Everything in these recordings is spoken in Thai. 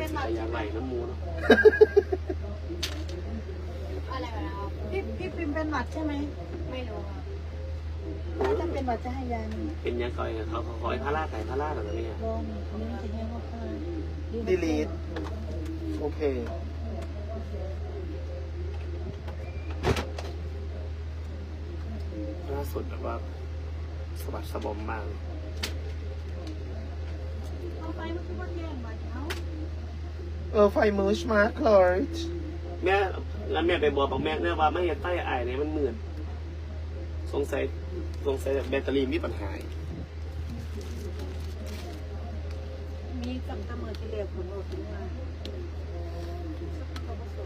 เป็นหวัดแต่อยางไหลน้ำมูเนาะอะไรแบบนั้นครับพี่พี่พิมพ์เป็นหวัดใช่ไหมไม่รู้ครับถ้าเป็นหวัดจะให้ยาหนึ่งเป็นยังคอยเขาเขาคอยพาราไก่พาราหรอเนี่ยลองอันนี้มันจะให้ว่าค่าดีลีทโอเคล่าสุดแบบว่าสะบัดสะบอมมากเลย เอาไปมันคือว่าแย่งหวัดเขา เออไฟมืชมาร์คเลยแม่แล้วแม่ไปบอกบอกแม่เนี่ยว่าไม่เห็นใต้ไอ้เนี่ยมันเหมือนสงสัยสงสัยแบตเตอรี่มีปัญหามีกับตะเมิดที่เรียกผลออกมา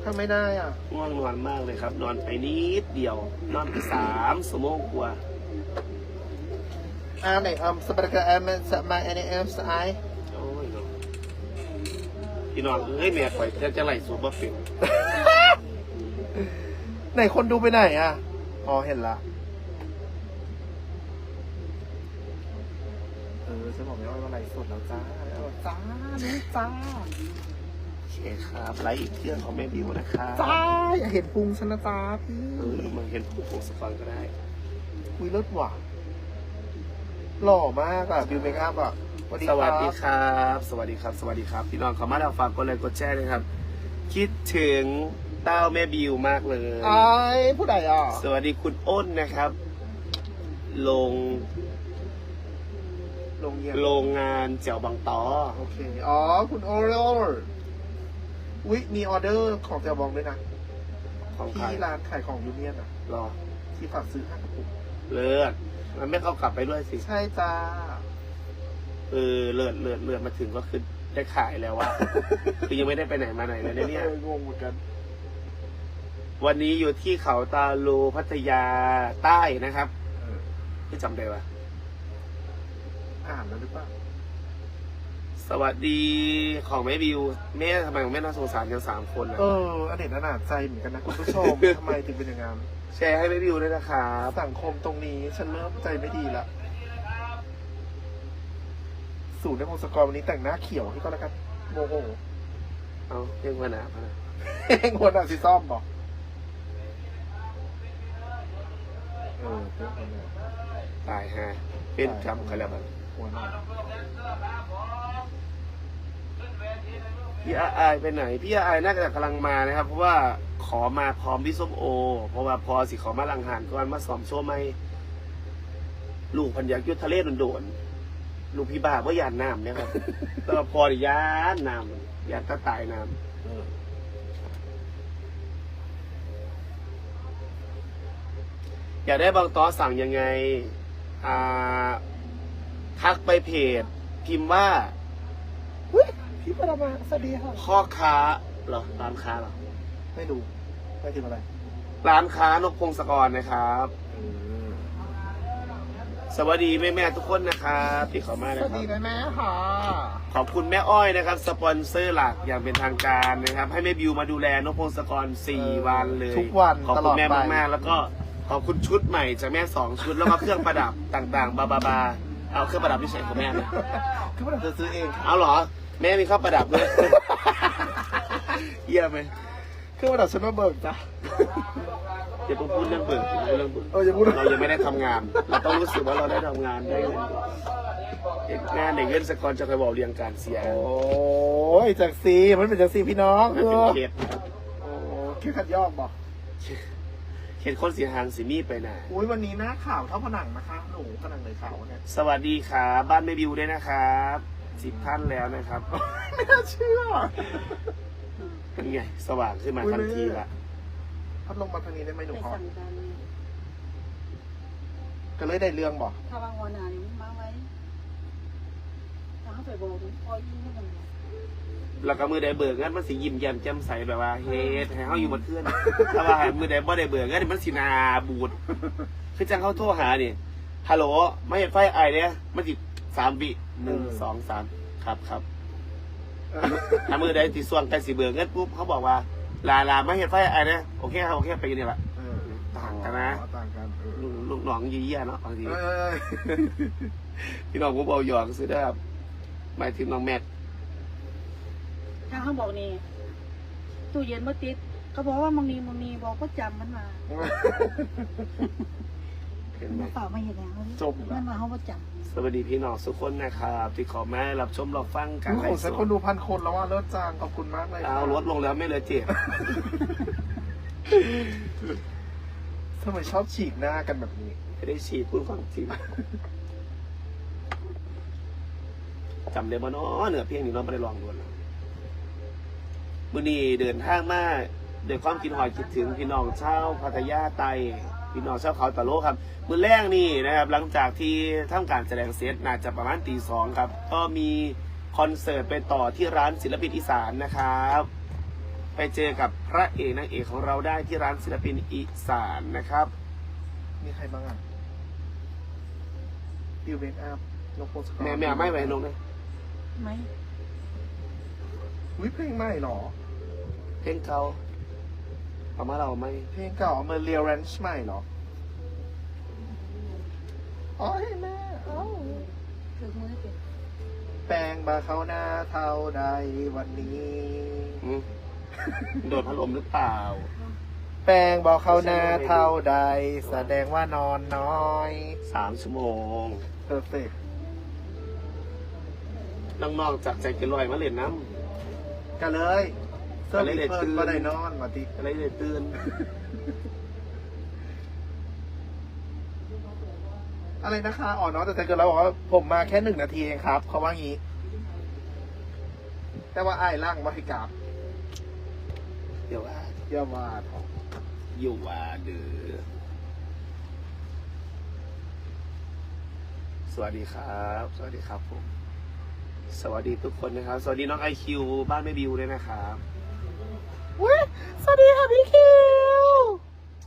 ทำไม่ได้อะ ง่วงนอนมากเลยครับ นอนไปนิดเดียวนอนไปสามชั่วโมงกว่า อ่าไหนอืมสปาร์กเอมสมาเอ็นเอ็มสไอโอ้ยเนาะ พี่น้องเอ้ยแม่ข่อยจะจะไหลสูบบ่เป็นไหนคนดูไปไหนอะ อ๋อเห็นละ เออฉันบอกไม่ว่าอะไรสดแล้วจ้าแล้วจ้านี่จ้าโอเคครับไลฟ์อีกเที่ยงของแม่บิวนะครับจ้าอย่าเห็นพุงฉันนะจ้าพี่เออมาเห็นผู้ปกสกอนก็ได้ คุยเลิศหว่ะหล่อมากอะบิวเมคอัพอะ สวัสดีครับ สวัสดีครับ สวัสดีครับ พี่น้องเขามาแล้วฝากกดไลค์กดแชร์เลยครับ คิดถึงเต้าแม่บิวมากเลย ไอ้ายผู้ใดอะสวัสดีคุณอ้นนะครับ ลงโรงเรียนโรงงานเจียวบางตอ โอเค อ๋อ คุณโอโรอุ๊ย มีออเดอร์ของแจวบองด้วยนะ ของใครที่ร้านขายของยูเนียนอะ รอที่ฝากซื้อห้ากระปุกเลิศมันไม่เข้ากลับไปด้วยสิ ใช่จ้า เออเลิศเลิศเลิศมาถึงก็คือได้ขายแล้วอะคือยังไม่ได้ไปไหนมาไหนเลยนะเนี่ยอองงเหมือนกัน วันนี้อยู่ที่เขาตาลูพัทยาใต้นะครับที่จำได้ปะอ่านแล้วหรือเปล่า สวัสดีของแม่บิวแม่ทำไมของแม่น่าสงสารกันสามคนอะเอออเนกอนาถใจเหมือนกันนะคุณผู้ชมทำไมถึงเป็นอย่างนั้นแชร์ให้แม่บิวด้วยนะครับ สังคมตรงนี้ฉันเริ่มใจไม่ดีละ สูตรในพงศกรวันนี้แต่งหน้าเขียวให้ก็แล้วกันโมโหเอาเรื่องปัญหาพะนะเองคนอะสิซ่อมบอกเออเพื่อนคนเนี่ยตายฮะเป็นจำเขาแล้วมันหัวหน้าพี่อาอายไปไหน พี่อาอายน่าจะกำลังมานะครับ เพราะว่าขอมาพร้อมพี่ส้มโอ เพราะว่าพอสิขอมาลังหานก่อนมาสอมโชว์ไม่ลูกพันยักษ์ยุทธทะเลโดนๆ ลูกพี่บ้าว่ายานน้ำเนี่ยครับ แต่ว่าพอดิยานน้ำยานตะตายน้ำเอออยากได้บางตอสั่งยังไง อ่า ทักไปเพจ พิมพ์ว่าเฮ้ยพี่ปรมาสวัสดีค่ะ พ่อค้าเหรอร้านค้าเหรอไม่ดูไม่ถึงอะไรร้านค้านกพงศกรนะครับเออ สวัสดีแม่แม่ๆทุกคนนะครับที่เข้ามาสนะวัสครัดีบนะแม่ค่ะขอบคุณแม่อ้อยนะครับ สปอนเซอร์หลักอย่างเป็นทางการนะครับ ให้แม่บิวมาดูแลนกพงศกรสี่วันเลยทุกวันขอบตลคุอณดแม่ไป มากๆ แล้วก็ขอบคุณชุดใหม่จากแม่สองชุด แล้วก็เครื่องประดับต่างๆ บาบาบาเอาเครื่องประดับที่ใส่ของแม่นะคือมันเธอซื้อเอง เอาเหรอ แม่มีเครื่องประดับด้วย เยี่ยมไหม คือมันดับฉันมาเบิกจ้ะ อย่าเพิ่งพูดเรื่องเบิกอย่าพูดเรื่องเบิกเอออย่าพูด เรายังไม่ได้ทำงาน เราต้องรู้สึกว่าเราได้ทำงานได้เงินเด็กงานเด็กเงินสกอร์จะเคยบอกเรียงการเสียโอ้ยจากซีมันเป็นจากซีพี่น้องมันเอเป็นอเคสนะครับโอ้แค่ขัดยอกบอกเคสคนเสียหางสีมีไปไหนอุ้ยวันนี้หน้าข่าวเท่าผนังนะคะ หนูผนังเลยขาวเนี่ยสวัสดีครับบ้านแม่บิวด้วยนะครับสิบท่านแล้วนะครับ ไม่น่าเชื่อเป็ นไงสว่างขึ้นมาทันทีละพัดลงมาทางนี้ได้ไหมหนูไปขอสั่งกันก็เลยได้เรื่องบอกถ้าวางวันนานี่มาไว้ถ้าเขาไปบอกพอยิ่งไม่เป็นไรแล้วก็มือใดเบิกเงินมันสียิ้มแย้มแจ่มใสแบบว่าเฮ็ดให้เฮาอยู่บนเคลื่อนถ้าว่ามือใดบ่ได้เบิกเงินมันสิหนาบูดคือจังเขาโทรหานี่ฮัลโหลไม่เห็นไฟไอเนี่ยมันสิสามวิหนึ่งสองสามครับครับ ถ้ามือใดติส่วนใกล้สิเบิกเงินปุ๊บเขาบอกว่าลาลาไม่เห็นไฟไอเนี่ยโอเคครับโอเคไปกันนี่แหละเออต่างกันนะอ๋อต่างกันเออลูกลูกน้องยี่เยี่ยเนาะบางทีเออพี่น้องผมเอาหยอกซื้อได้ครับหมายถึงน้องแม็กแพถ้าเขาบอกนี่ตู้เย็นบ่ติดเขาบอกว่ามังนีมังนีบอกก็จำมันมาเห็นไหม มาเปล่ามาเห็นแล้วจมมัละนมาเขาก็จสวัสดีพี่น้องทุกคนนะครับ ที่ขอแม่รับชมรับฟังการโอ้ไลโหฟ์สฉันดคนดูพันคนแล้วว่าเลิศจางขอบคุณมากเลยเอาลดลงแล้วไม่เหลือเจ็บ ทำไมชอบฉีกหน้ากันแบบนี้ ไม่ได้ฉีดพูดความจริงจำได้บ่เนาะเหนือเพียงนี้เราไม่ได้ลองดูนะมื่อนี้เดินทางมาด้วยความคิดหอยคิดถึงพี่น้องชาวพัทยาไต พี่น้องชาวเขาตะโลครับมือแรกนี่นะครับ หลังจากที่ทำการแสดงเซตน่าจะประมาณตีสองครับ ก็มีคอนเสิร์ตไปต่อที่ร้านศิลปินอีสานนะครับ ไปเจอกับพระเอกนางเอกของเราได้ที่ร้านศิลปินอีสานนะครับ มีใครบ้างอะดิวเบนอัพนกโพสแม่แม่ไม่ไหวนงเลยำไหมวิเพลงใหม่เหรอ เพลงเก่า เอามาเราไหมเพลงเก่าเอามาเรียลแรนช์ใหม่เหรออ๋อให้แม่เอ้าคือมือเจ็บแปลงบาเขาหน้าเท่าใดวันนี้ อืมโดนพัดลมหรือเปล่า แปลงบอกเขาหน้าเท่าใด แสดงว่านอนน้อยสามชั่วโมง เพอร์เฟกน้องๆจากใจเกินลอยมาเล่นน้กันเลยเสื้อ กันเลยเพิ่ตื่นนก็ได้นอนมาติำอะไรเลยตื่นอะไรนะคะอ๋อน้องแต่ใจเกินแล้วบอกว่าผมมาแค่หนึ่งนาทีเองครับเขาว่างี้ แต่ว่าไอ้ายร่างมาให้กราบเดี๋ยวว่าเยี่ยมว่าทองอยู่ว่าเดือสวัสดีครับ สวัสดีครับผม สวัสดีทุกคนนะครับ สวัสดีน้องไอคิวบ้านแม่บิวด้วยนะครับ อุ้ยสวัสดีค่ะพี่คิว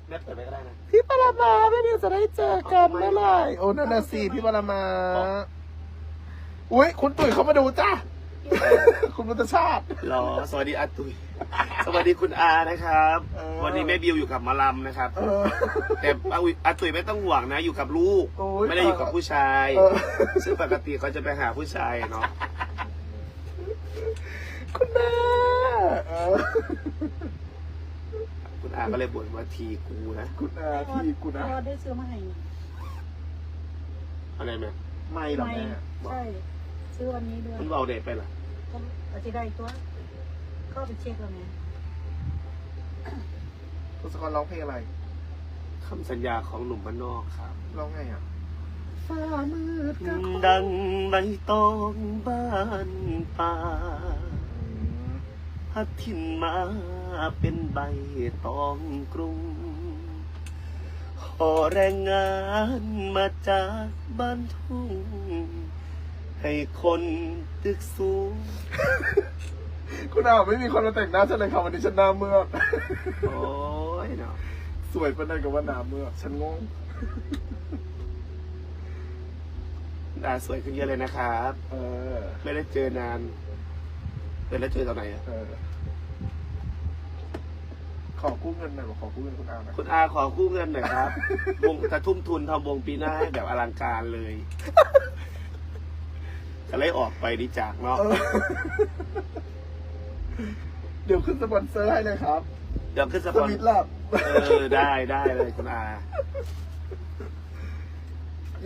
แม่เปิดไปก็ได้นะ พี่ปรามาไม่มีจะได้เจอกันเมื่อไหร่โอ้นั่นน่ะสิพี่ปรามาอ๋ออุ้ยคุณตุ๋ยเขามาดูจ้าคุณมุตชาติรอ สวัสดีอาตุย สวัสดีคุณอานะครับเออวันนี้แม่บิวอยู่กับหมาลำนะครับเออแต่อาอุยอาตุยไม่ต้องห่วงนะ อยู่กับลูกโอ้ยไม่ได้อยู่กับผู้ชายเออซึ่งปกติเขาจะไปหาผู้ชายเนาะ คุณแม่ เออคุณอาก็เลยบ่นว่าทีกูนะคุณอาที่คุณอาพ่อได้ซื้อมาให้อะไรไหมไม่หรอไม่แม่ใช่ ซื้อวันนี้ด้วยมันเบาเด็ดไปเหรอก็อาจจะได้ตัวก็ไปเช็คแล้วไงคุณสกอรร้องเพลงอะไรคำสัญญาของหนุ่มบ้านนอกครับ ร้องไงอะฟ้ามืดก็ดังใบตองบ้านป่า พัดถิ่นมาเป็นใบตองกรุงขอแรงงานมาจากบ้านทุ่ง ให้คนตึกสูง คุณอาไม่มีคนมาแต่งหน้าฉันเลยค่ะวันนี้ฉันหน้าเมือกโอ้ยเนาะสวยเป็นอะไรกับว่าหน้าเมือกฉันงงดาสวยขึ้นเยอะเลยนะครับ เออ ไม่ได้เจอนานเจอแล้วเจอตอนไหนอะเออ ขอกู้เงินหน่อยบอกขอกู้เงินคุณอาหน่อย คุณอาขอกู้เงินหน่อยครับ วงจะทุ่มทุนทำวงปีหน้าให้แบบอลังการเลยก็เลยออกไปดีจากเนาะเออเดี๋ยวขึ้นสปอนเซอร์ให้เลยครับเดี๋ยวขึ้นสสปอนวิตลับเออได้ได้เลยคุณอา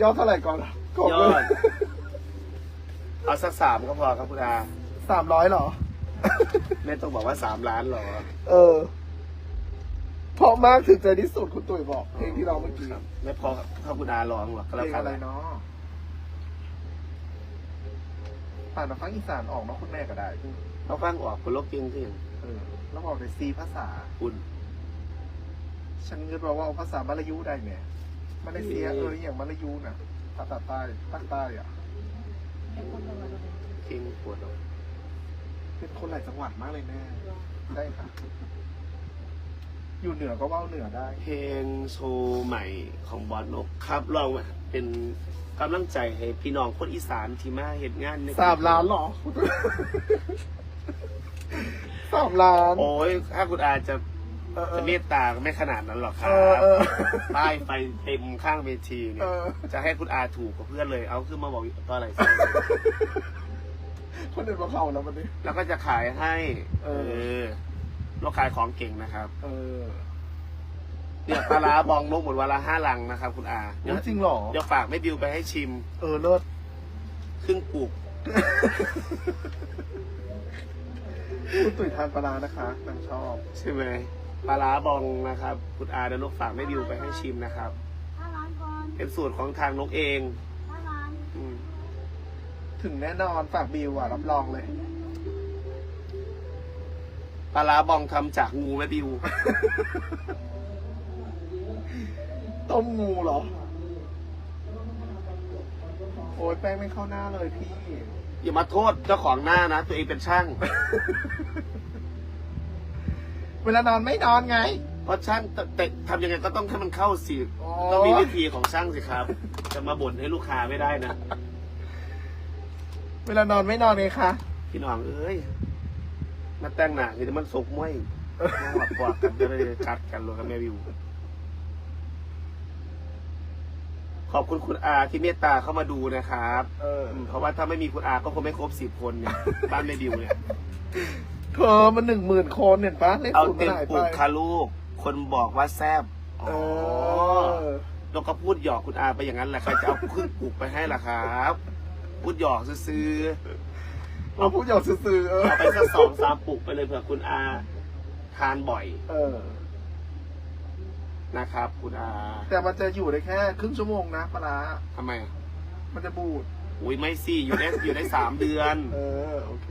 ยอดเท่าไหร่ก่อนขอยอด เอาสักสามก็พอครับคุณอา สามร้อยเหรอ ไม่ต้องบอกว่าสามล้านหรอก เออ เพราะมากถึงใจที่สุดคุณตุ๋ยบอกเพลงที่เราเมื่อกี้ครับไม่พอครับถ้าคุณอาร้องหรอกก็เพแล้วลงกันอะไรเนาะป่านมาฟังอีสานออกเนาะคุณแม่ก็ได้เขาฟังออกคนลบจริงที่เออแล้วบอกในซีภาษาคุณฉันเงินบอกว่าเอาภาษามาลายูได้ไหมมาเลเซียอืมเอออย่างมาลายูน่ะภาษาใต้ภาคใต้อะไอ้คนประมาณนั้นเก่งปวดออกเป็นคนหลายจังหวัดมากเลยแม่ได้ค่ะ อยู่เหนือก็เว่าเหนือได้ เพลงโชว์ใหม่ของบอสนกครับลองมาเป็นกำลังใจให้พี่น้องคนอีสานที่มาเห็นงานในสามล้านเหรอ สามล้าน โอ้ยถ้าคุณอาจะเออเอจะอ เมตตาก็ไม่ขนาดนั้นหรอกครัเอบอเออป้ายไฟเต็มข้างเวทีเนี่เอยอจะให้คุณอาถูกกว่าเพื่อนเลย เอาขึ้นมาบอกตอนไหนสิคนอื่นมาเข้าแล้ววันนี้ แล้วก็จะขายให้ เออ เราขายของเก่งนะครับ เออเนี่ยปลาร้าบองนกหมดวันละห้าลังนะครับ คุณอาโอ้จริงเหรอ เดี๋ยวฝากแม่บิวไปให้ชิม เออเลิศครึ่งปุกคุณตุ๋ยทานปลาร้านะคะนางชอบ ใช่ไหมปลาร้าบองนะครับ คุณอาเดี๋ยวนกฝากแม่บิวไปให้ชิมนะครับ ห้าล้านก่อนเป็นสูตรของทางนกเองห้าล้าน อืม ถึงแน่นอนฝากบิวอะรับรองเลย ปลาร้าบองทำจากงูแม่บิว ต้มงูเหรอ โอ้ยแป้งไม่เข้าหน้าเลยพี่ อย่ามาโทษเจ้าของหน้านะ ตัวเองเป็นช่าง เวลานอนไม่นอนไง เพราะช่างแต่แต่ทำยังไงก็ต้องให้มันเข้าสิโอ้ต้องมีวิธีของช่างสิครับ จะมาบ่นให้ลูกค้าไม่ได้นะ เวลานอนไม่นอนไงคะ พี่น้องเอ้ย มาแต่งหน้าคือมันสกมวยมาหวัดกวาดกันจะได้กัดกันเลยกับแม่วิว ขอบคุณคุณอาที่เมตตาเข้ามาดูนะครับเอออืมเพราะว่าถ้าไม่มีคุณอาก็คงไม่ครบสิบคนเนี่ยบ้านแม่บิวเนี่ย เธอมันหนึ่งหมื่นคนเห็นปะเลขเอาศูนย์เต็มหายปุไปกค่ะลูก คนบอกว่าแซบเออเราก็พูดหยอกคุณอาไปอย่างนั้นแหละใครจะเอาครึ่งปุกไปให้ล่ะครับ พูดหยอกซื้อๆ เราพูดหยอกซื่อๆเออเอาไปสักสองสามปุกไปเลยเผื่อคุณอาทานบ่อยเออ นะครับ คุณอาแต่มันจะอยู่ได้แค่ครึ่งชั่วโมงนะปลาร้าทำไมอะมันจะบูด อุ้ยไม่สิอยู่ได้อยู่ได้สามเดือน เออ โอเค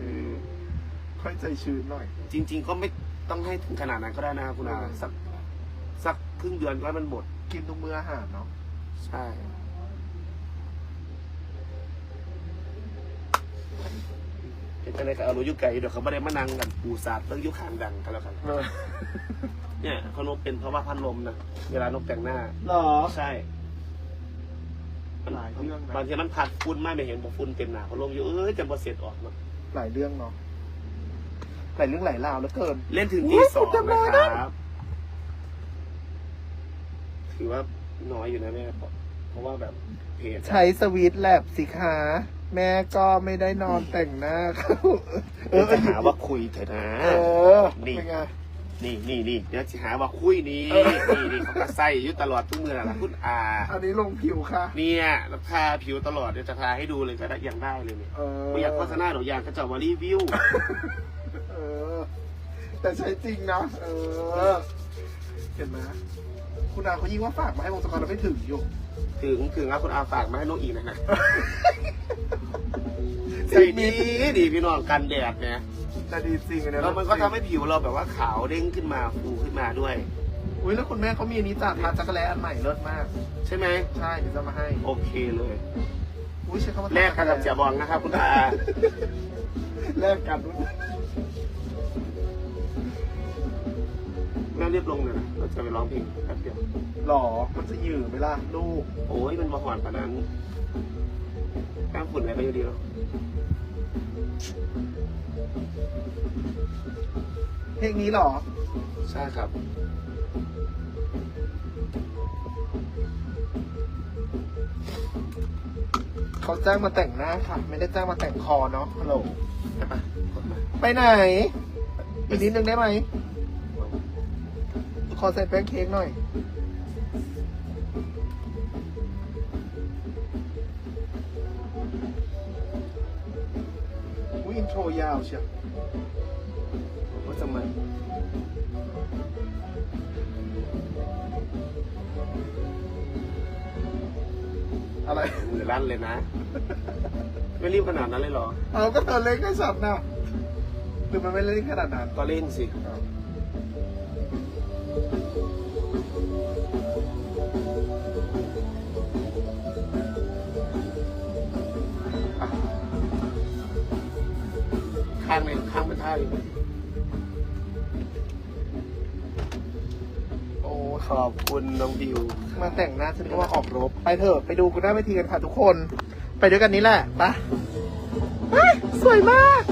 ค่อยใจชื้นหน่อย จริง ๆ ก็ไม่ต้องให้ถึงขนาดนั้นก็ได้นะครับคุณอาเออสักสักครึ่งเดือนก็ให้มันหมด กินทุกมื้ออาหารเนาะใช่ เป็นอะไรกับเอารถยุไก่เดี๋ยวเขาไม่ได้มานั่งกันปูสาดเรื่องยุคางดังกันแล้วกันเออเนี่ยเขานกเป็นเพราะว่าพัดลมนะเวลานกแต่งหน้าหรอ ใช่หลายเรื่องนะ บางทีมันผัดฝุ่นมากไม่เห็นบอกฝุ่นเต็มหนาพัดลมอยู่เอ้ยจะบ่เสร็จออกเนอะหลายเรื่องเนาะหลายเรื่องหลายราวแล้วเกิน เล่นถึงอุ๊ตียสองจำได้นะนะ ครับถือว่าน้อยอยู่นะแม่เพราะว่าแบบเพจอะ ใช้สวีทแลบสิคะ แม่ก็ไม่ได้นอนแต่งหน้าเขาเอเดี๋ยวอจะหาว่าคุยเถอะนะ เออนี่ เป็นไง นี่นี่นี่เดี๋ยวจะหาว่าคุยนี่เออ นี่นี่เขาก็ใส่อยู่ตลอดทุกเมื่อละคุณอาอันนี้ลงผิวค่ะ เนี่ยแล้วทาผิวตลอดเดี๋ยวจะทาให้ดูเลยก็ได้ยังได้เลยเนี่ยเออไม่อยากโฆษณาหรอกอยากจะจะมารีวิว เออ แต่ใช้จริงนะ เออ เห็นไหมคุณอาเขายิ่งว่าฝากมาให้วงสกรเราไม่ถึงอยู่ ถึงถึงแล้วคุณอาฝากมาให้น้องอีกนะนะ ใส่ใส่ดีดีดีพี่น้องกันแดดเนี่ยแต่ดีจริงอันเนี้ยแล้วมันก็ทำให้ผิวเราแบบว่าขาวเด้งขึ้นมาฟูขึ้นมาด้วย อุ้ยแล้วคุณแม่เขามีอันนี้จ้าทานจักรแลอันใหม่เลิศมาก ใช่ไหมใช่เดี๋ยวจะมาให้โอเคเลยอุ้ยใช้คำว่าแลกกันกับเจียบองนะครับคุณอาแลกกันด้วยแม่เรียบลงเลยนะเราจะไปร้องเพลงแป๊บเดียวหรอมันจะยืดไหมล่ะลูกโอ้ยมันมาหอนปานนั้ นแป้งฝุ่นอะไรก็อยู่ดีแล้วเพลงนี้หรอ ใช่ครับ เขาจ้างมาแต่งหน้าค่ะ ไม่ได้จ้างมาแต่งคอเนาะฮัลโหลใช่ปะกดมาไปไหน อีกนิดนึงได้ไหม ขอใส่แป้งเค้กหน่อย ยอินโทรยาวเชียวว่าจะมาอะไรมือลั่นเลยนะ ไม่รีบขนาดนั้นเลยเหรอ เอาก็เธอเล่นได้สับนะหรือมันไม่เล่นขนาดนั้นก็เล่นสิ ขอบคุณน้องบิว มาแต่งหน้าฉันก็ว่าออกรบ ไปเถอะ ไปดูกูหน้าเวทีกันค่ะทุกคน ไปด้วยกันนี้แหละไปะสวยมาก